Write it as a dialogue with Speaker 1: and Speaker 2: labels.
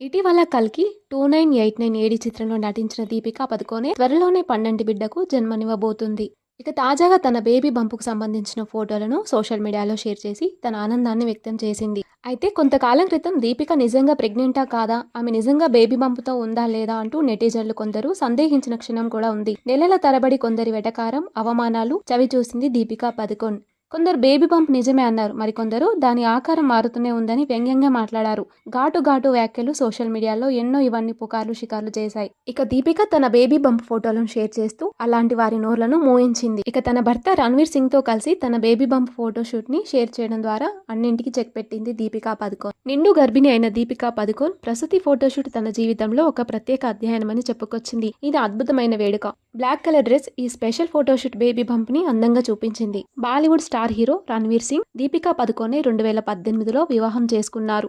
Speaker 1: ఇటీవల కల్కి two nine eight nine AD చిత్రంలో నటించిన దీపికా పదుకోనే త్వరలోనే పన్నంటి బిడ్డకు జన్మనివ్వబోతుంది. ఇక తాజాగా తన బేబీ బంపుకు సంబంధించిన ఫోటోలను సోషల్ మీడియాలో షేర్ చేసి తన ఆనందాన్ని వ్యక్తం చేసింది. అయితే కొంతకాలం క్రితం దీపిక నిజంగా ప్రెగ్నెంటా కాదా? ఆమె నిజంగా బేబీ బంపుతో ఉందా లేదా అంటూ నెటిజన్లు కొందరు సందేహించిన క్షణం కూడా ఉంది. నెలల తరబడి కొందరి వెటకారం అవమానాలు చవి చూసింది దీపికా పదుకోన్. కొందరు బేబీ బంప్ నిజమే అన్నారు. మరికొందరు దాని ఆకారం మారుతూనే ఉందని వ్యంగ్యంగా మాట్లాడారు. ఘాటు ఘాటు వ్యాఖ్యలు సోషల్ మీడియాలో ఎన్నో ఇవన్నీ పుకార్లు షికార్లు చేశాయి. ఇక దీపిక తన బేబీ బంప్ ఫోటోలను షేర్ చేస్తూ అలాంటి వారి నోర్లను మోయించింది. ఇక తన భర్త రణ్వీర్ సింగ్తో కలిసి తన బేబీ బంప్ ఫోటోషూట్ని షేర్ చేయడం ద్వారా అన్నింటికి చెక్ పెట్టింది దీపికా పదుకోన్. నిండు గర్భిణి అయిన దీపికా పదుకోన్ ప్రసూతి ఫోటోషూట్ తన జీవితంలో ఒక ప్రత్యేక అధ్యయనమని చెప్పుకొచ్చింది. ఇది అద్భుతమైన వేడుక. బ్లాక్ కలర్ డ్రెస్ ఈ స్పెషల్ ఫోటోషూట్ బేబీ బంప్ని అందంగా చూపించింది. Bollywood star star hero Ranveer Singh Deepika Padukone రెండు వేల పద్దెనిమిదిలో వివాహం చేసుకున్నారు.